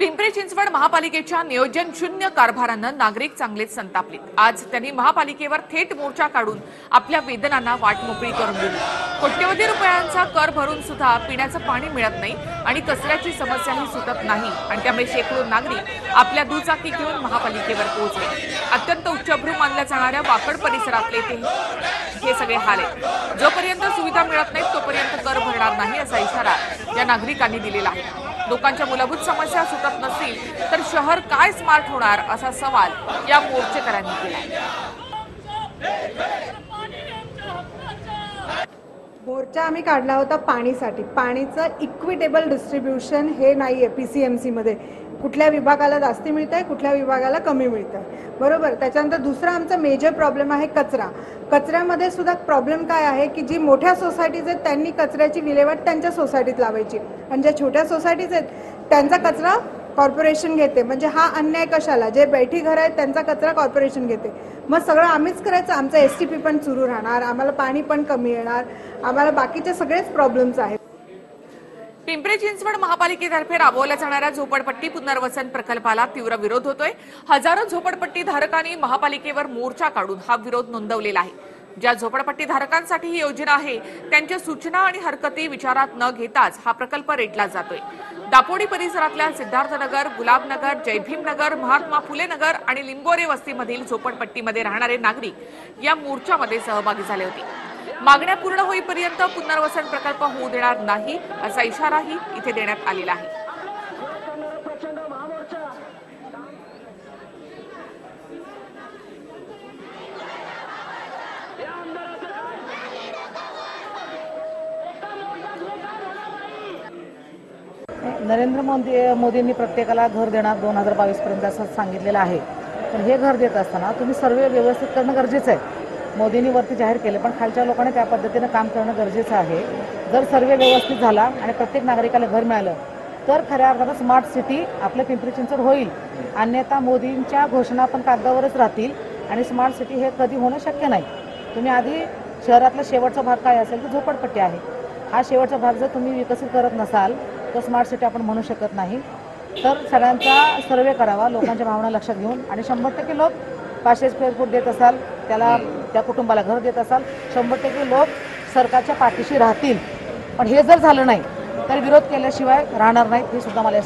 पिंपरी चिंचवड महापालिकेच्या नियोजन शून्य कारभारानं नागरिक चांगलेच संतापलेत. आज त्यांनी महापालिकेवर थेट मोर्चा काढून आपल्या वेदनांना वाट मोकळी करून दिली. कोट्यवधी रुपयांचा कर भरून सुद्धा पिण्याचं पाणी मिळत नाही आणि कचऱ्याची समस्याही सुटत नाही. आणि त्यामुळे शेकडो नागरिक आपल्या दुचाकी घेऊन महापालिकेवर पोहोचले. अत्यंत उच्चभ्रू मानल्या जाणाऱ्या वाकड परिसरातले ते हे सगळे हाल आहेत. जोपर्यंत सुविधा मिळत नाहीत तोपर्यंत कर भरणार नाही असा इशारा या नागरिकांनी दिलेला आहे. लोकांच्या मूलभूत समस्या सुटत नसतील तर शहर काय स्मार्ट होणार असा सवाल या मोर्चेकऱ्यांनी केला मोर्चा आम्ही काढला होता पाणीसाठी. पाणीचं इक्विटेबल डिस्ट्रीब्युशन हे नाही आहे पी सी एम सीमध्ये कुठल्या विभागाला जास्ती मिळतं आहे कुठल्या विभागाला कमी मिळतं आहे बरोबर? त्याच्यानंतर दुसरा आमचा मेजर प्रॉब्लेम आहे कचरा. कचऱ्यामध्ये सुद्धा प्रॉब्लेम काय आहे की जी मोठ्या सोसायटीज आहेत त्यांनी कचऱ्याची विल्हेवाट त्यांच्या सोसायटीत लावायची. आणि ज्या छोट्या सोसायटीज आहेत त्यांचा कचरा कॉर्पोरेशन घेते. म्हणजे हा अन्याय कशाला? जे बैठी घर आहेत त्यांचा कचरा कॉर्पोरेशन घेते. मग सगळं आम्हीच करायचं. आमचं एस टी पी पण सुरू राहणार. आम्हाला पाणी पण कमी येणार. आम्हाला बाकीचे सगळेच प्रॉब्लेम्स आहेत. पिंपरी चिंचवड महापालिकेतर्फे राबवल्या जाणाऱ्या झोपडपट्टी पुनर्वसन प्रकल्पाला तीव्र विरोध होतोय. हजारो झोपडपट्टी धारकांनी महापालिकेवर मोर्चा काढून हा विरोध नोंदवलेला आहे. ज्या झोपडपट्टी धारकांसाठी ही योजना आहे त्यांच्या सूचना आणि हरकती विचारात न घेताच हा प्रकल्प रेटला जातोय. दापोडी परिसरातल्या सिद्धार्थनगर गुलाबनगर जयभीमनगर महात्मा फुले नगर आणि लिंबोरे वस्तीमधील झोपडपट्टीमध्ये राहणारे नागरिक या मोर्चामध्ये सहभागी झाले होते. मागण्या पूर्ण होईपर्यंत पुनर्वसन प्रकल्प होऊ देणार नाही असा इशाराही इथे देण्यात आलेला आहे. नरेंद्र मोदी मोदींनी प्रत्येकाला घर देणार दोन हजार बावीसपर्यंत असं सांगितलेलं आहे. पण हे घर देत असताना तुम्ही सर्व व्यवस्थित करणं गरजेचं आहे. मोदींनी वरती जाहीर केले पण खालच्या लोकांनी त्या पद्धतीनं काम करणं गरजेचं आहे. जर सर्वे व्यवस्थित झाला आणि प्रत्येक नागरिकाला घर मिळालं तर खऱ्या अर्थानं स्मार्ट सिटी आपलं पिंपरी चिंचवड होईल. अन्यथा मोदींच्या घोषणा पण कागदावरच राहतील आणि स्मार्ट सिटी हे कधी होणं शक्य नाही. तुम्ही आधी शहरातला शेवटचा भाग काय असेल तर झोपडपट्टी आहे. हा शेवटचा भाग जर तुम्ही विकसित करत नसाल तर स्मार्ट सिटी आपण म्हणू शकत नाही. तर सगळ्यांचा सर्वे करावा लोकांच्या भावना लक्षात घेऊन. आणि शंभर टक्के लोक पाचशे स्क्वेअर फूट देत असाल त्याला त्या कुटुंबाला घर देत असाल शंभर टक्के लोक सरकारच्या पाठीशी राहतील. पण हे जर झालं नाही तर विरोध केल्याशिवाय राहणार नाहीत हे सुद्धा मला